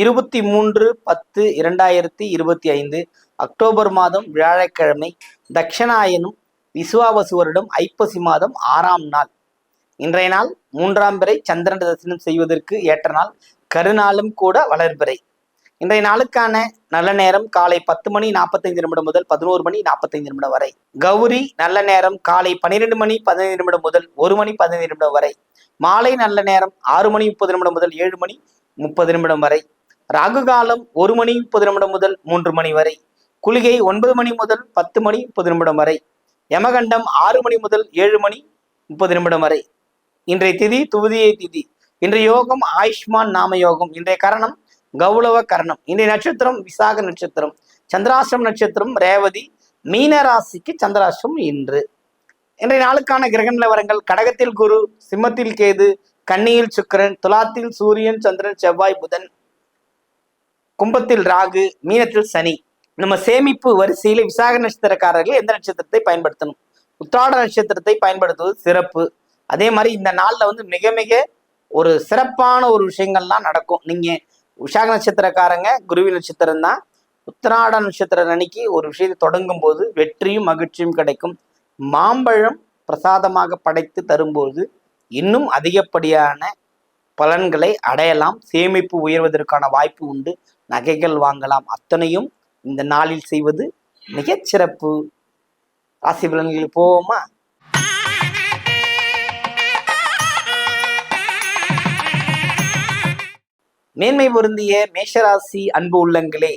இருபத்தி மூன்று பத்து இரண்டாயிரத்தி இருபத்தி ஐந்து அக்டோபர் மாதம் வியாழக்கிழமை தக்ஷணாயனும் விசுவாவசு வருடம் ஐப்பசி மாதம் ஆறாம் நாள். இன்றைய நாள் மூன்றாம் பிறை சந்திரன் தரிசனம் செய்வதற்கு ஏற்ற நாள் கருநாளும் கூட வளர்பிறை இன்றைய நாளுக்கான நல்ல நேரம் காலை பத்து மணி நாற்பத்தைந்து நிமிடம் முதல் பதினோரு மணி நாற்பத்தைந்து நிமிடம் வரை. கௌரி நல்ல நேரம் காலை பன்னிரெண்டு மணி பதினைந்து நிமிடம் முதல் ஒரு மணி பதினைந்து நிமிடம் வரை. மாலை நல்ல நேரம் ஆறு மணி முப்பது நிமிடம் முதல் ஏழு மணி முப்பது நிமிடம் வரை. ராகு காலம் ஒரு மணி முப்பது நிமிடம் முதல் மூன்று மணி வரை. குளிகை ஒன்பது மணி முதல் பத்து மணி முப்பது நிமிடம் வரை. யமகண்டம் ஆறு மணி முதல் ஏழு மணி முப்பது நிமிடம் வரை. இன்றைய திதி துவதியை திதி. இன்றைய யோகம் ஆயுஷ்மான் நாம யோகம். இன்றைய கரணம் கௌளவ கரணம். இன்றைய நட்சத்திரம் விசாக நட்சத்திரம். சந்திராஷ்டிரம் நட்சத்திரம் ரேவதி. மீன ராசிக்கு சந்திராசிரம் இன்று. இன்றைய நாளுக்கான கிரக நிலவரங்கள். கடகத்தில் குரு சிம்மத்தில் கேது கன்னியில் சுக்கிரன் துலாத்தில் சூரியன் சந்திரன் செவ்வாய் புதன். கும்பத்தில் ராகு மீனத்தில் சனி. நம்ம சேமிப்பு வரிசையில விசாக நட்சத்திரக்காரர்கள் எந்த நட்சத்திரத்தை பயன்படுத்தணும்? உத்திராட நட்சத்திரத்தை பயன்படுத்துவது சிறப்பு. அதே மாதிரி இந்த நாள்ல வந்து மிக மிக ஒரு சிறப்பான ஒரு விஷயங்கள்லாம் நடக்கும். நீங்க விசாக நட்சத்திரக்காரங்க குருவி நட்சத்திரம் தான். உத்திராட நட்சத்திரம் அன்னைக்கு ஒரு விஷயத்தை தொடங்கும் போது வெற்றியும் மகிழ்ச்சியும் கிடைக்கும். மாம்பழம் பிரசாதமாக படைத்து தரும்போது இன்னும் அதிகப்படியான பலன்களை அடையலாம். சேமிப்பு உயர்வதற்கான வாய்ப்பு உண்டு. நகைகள் வாங்கலாம். அத்தனையும் இந்த நாளில் செய்வது மிகச்சிறப்பு ராசி பலன்கள் போவோமா? மேன்மை பொருந்திய மேஷராசி அன்பு உள்ளங்களே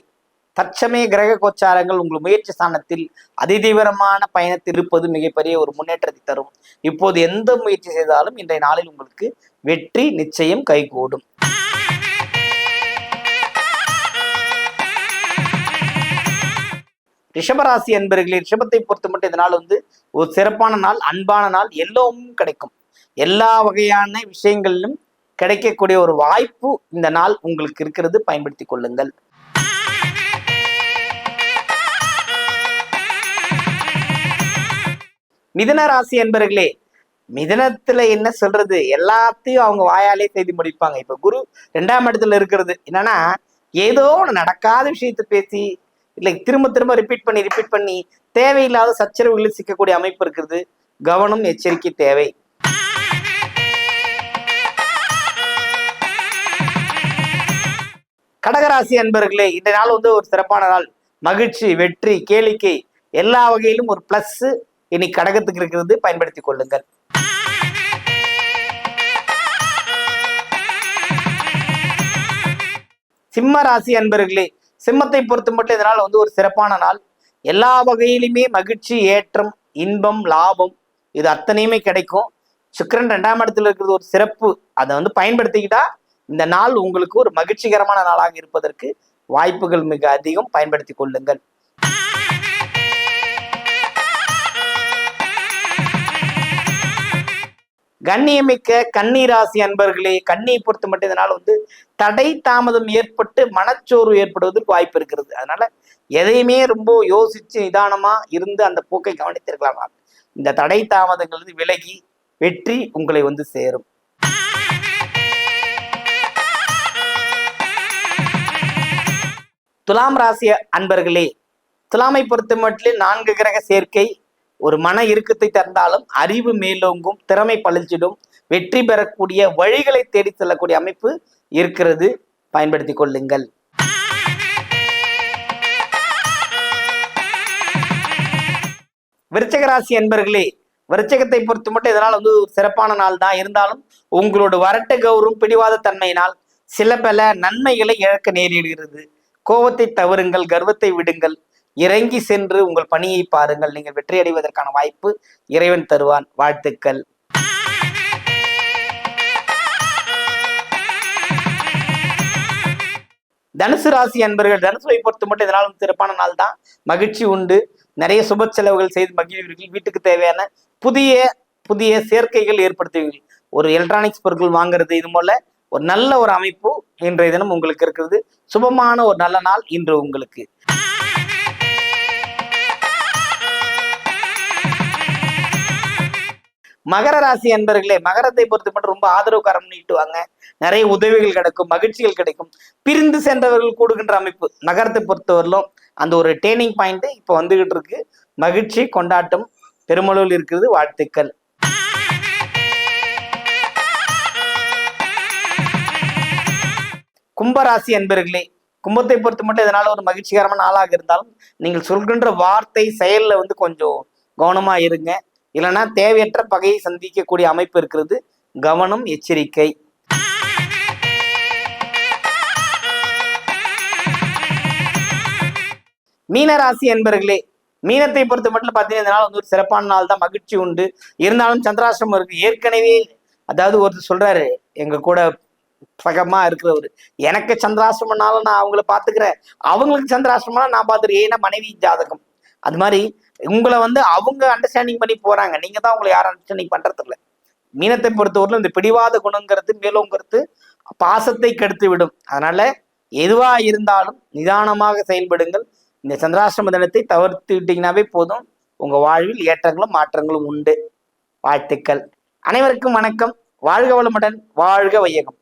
தற்சமய கிரக கோச்சாரங்கள் உங்கள் முயற்சி ஸ்தானத்தில் அதிதீவிரமான பயணத்தில் இருப்பது மிகப்பெரிய ஒரு முன்னேற்றத்தை தரும். இப்போது எந்த முயற்சி செய்தாலும் இன்றைய நாளில் உங்களுக்கு வெற்றி நிச்சயம் கைகூடும். ரிஷபராசி அன்பர்களே ரிஷபத்தை பொறுத்த மட்டும் இந்த நாள் வந்து ஒரு சிறப்பான நாள் அன்பான நாள் எல்லோமும் கிடைக்கும். எல்லா வகையான விஷயங்களிலும் கிடைக்கக்கூடிய ஒரு வாய்ப்பு இந்த நாள் உங்களுக்கு இருக்கிறது. பயன்படுத்தி கொள்ளுங்கள். மிதன ராசி என்பர்களே மிதனத்துல என்ன சொல்றது? எல்லாத்தையும் அவங்க வாயாலே செய்து முடிப்பாங்க. இப்ப குரு ரெண்டாம் இடத்துல இருக்கிறது. என்னன்னா ஏதோ ஒன்று நடக்காத விஷயத்தை பேசி இல்லை திரும்ப திரும்ப ரிப்பீட் பண்ணி ரிப்பீட் பண்ணி தேவையில்லாத சச்சரவுகளில் சிக்கக்கூடிய அமைப்பு இருக்கிறது. கவனம் எச்சரிக்கை தேவை. கடகராசி அன்பர்களே இந்த நாள் வந்து ஒரு சிறப்பான நாள். மகிழ்ச்சி வெற்றி கேளிக்கை எல்லா வகையிலும் ஒரு பிளஸ் இனி கடகத்துக்கு இருக்கிறது. பயன்படுத்திக் கொள்ளுங்கள். சிம்ம ராசி அன்பர்களே சிம்மத்தை பொறுத்த மட்டும் இதனால் வந்து ஒரு சிறப்பான நாள். எல்லா வகையிலுமே மகிழ்ச்சி ஏற்றம் இன்பம் லாபம் இது அத்தனையுமே கிடைக்கும். சுக்கிரன் ரெண்டாம் இடத்துல இருக்கிறது ஒரு சிறப்பு. அதை வந்து பயன்படுத்திக்கிட்டா இந்த நாள் உங்களுக்கு ஒரு மகிழ்ச்சிகரமான நாளாக இருப்பதற்கு வாய்ப்புகள் மிக அதிகம். பயன்படுத்தி கொள்ளுங்கள். கண்ணியமிக்க கன்னிராசி அன்பர்களே கண்ணியை பொறுத்து மட்டும் இதனால் வந்து தடை தாமதம் ஏற்பட்டு மனச்சோர்வு ஏற்படுவதற்கு வாய்ப்பு இருக்கிறது. அதனால எதையுமே ரொம்ப யோசிச்சு நிதானமா இருந்து அந்த போக்கை கவனித்திருக்கலாம் இந்த தடை தாமதங்கள் விலகி வெற்றி உங்களை வந்து சேரும். துலாம் ராசி அன்பர்களே துலாமை பொறுத்த மட்டும் நான்கு கிரக சேர்க்கை ஒரு மன இறுக்கத்தை தந்தாலும் அறிவு மேலோங்கும் திறமை பழிச்சிடும் வெற்றி பெறக்கூடிய வழிகளை தேடி செல்லக்கூடிய அமைப்பு இருக்கிறது. பயன்படுத்தி கொள்ளுங்கள். விருச்சகராசி என்பர்களே விருச்சகத்தை பொறுத்து மட்டும் இதனால் வந்து ஒரு சிறப்பான நாள் தான். இருந்தாலும் உங்களோட வரட்ட கௌரவம் பிடிவாத தன்மையினால் சில பல நன்மைகளை இழக்க நேரிடுகிறது. கோபத்தை தவறுங்கள் கர்வத்தை விடுங்கள். இறங்கி சென்று உங்கள் பணியை பாருங்கள். நீங்கள் வெற்றி அடைவதற்கான வாய்ப்பு இறைவன் தருவான். வாழ்த்துக்கள். தனுசு ராசி அன்பர்கள் தனுசுவை பொறுத்து மட்டும் இதனாலும் சிறப்பான நாள் தான். மகிழ்ச்சி உண்டு. நிறைய சுப செலவுகள் செய்து மகிழ்வீர்கள். வீட்டுக்கு தேவையான புதிய புதிய சேர்க்கைகள் ஏற்படுத்துவீர்கள். ஒரு எலக்ட்ரானிக்ஸ் பொருட்கள் வாங்குறது இது போல ஒரு நல்ல ஒரு அமைப்பு இன்றைய தினம் உங்களுக்கு இருக்கிறது. சுபமான ஒரு நல்ல நாள் இன்று உங்களுக்கு. மகர ராசி அன்பர்களே மகரத்தை பொறுத்து மட்டும் ரொம்ப ஆதரவுக்காரம் நீட்டுவாங்க. நிறைய உதவிகள் கிடைக்கும் மகிழ்ச்சிகள் கிடைக்கும். பிரிந்து சென்றவர்கள் கூடுகின்ற அமைப்பு. நகரத்தை பொறுத்தவரையிலும் அந்த ஒரு டேர்னிங் பாயிண்ட் இப்போ வந்துகிட்டு இருக்கு. மகிழ்ச்சி கொண்டாட்டம் பெருமளவில் இருக்கிறது வாழ்த்துக்கள். கும்பராசி அன்பர்களே கும்பத்தை பொறுத்து மட்டும் இதனால ஒரு மகிழ்ச்சிகரமான ஆளாக இருந்தாலும் நீங்கள் சொல்கின்ற வார்த்தை செயல்ல வந்து கொஞ்சம் கவனமா இருங்க. இல்லைன்னா தேவையற்ற பகையை சந்திக்கக்கூடிய அமைப்பு இருக்கிறது. கவனம் எச்சரிக்கை. மீனராசி என்பர்களே மீனத்தை பொறுத்த மட்டும் பார்த்தீங்கன்னா இந்த நாள் வந்து ஒரு சிறப்பான நாள் தான். மகிழ்ச்சி உண்டு. இருந்தாலும் சந்திராசிரமம் இருக்கு. ஏற்கனவே அதாவது ஒருத்தர் சொல்றாரு எங்க கூட சகமா இருக்கிறவர் எனக்கு சந்திராசிரமனாலும் நான் அவங்கள பாத்துக்கிறேன் அவங்களுக்கு சந்திராசிரமனா நான் பாத்துக்கிறேன் ஏன்னா மனைவி ஜாதகம். அது மாதிரி உங்களை வந்து அவங்க அண்டர்ஸ்டாண்டிங் பண்ணி போறாங்க. நீங்க தான் உங்களை யாரும் அண்டர்ஸ்டாண்டிங் பண்றது இல்ல மீனத்தை பொறுத்தவரையிலும் இந்த பிடிவாத குணங்கிறது மேலோங்கிறது பாசத்தை கெடுத்து விடும். அதனால எதுவா இருந்தாலும் நிதானமாக செயல்படுங்கள். இந்த சந்திராசிரம தினத்தை தவிர்த்து விட்டீங்கன்னாவே போதும். உங்க வாழ்வில் ஏற்றங்களும் மாற்றங்களும் உண்டு. வாழ்த்துக்கள். அனைவருக்கும் வணக்கம். வாழ்க வளமுடன் வாழ்க வையகம்.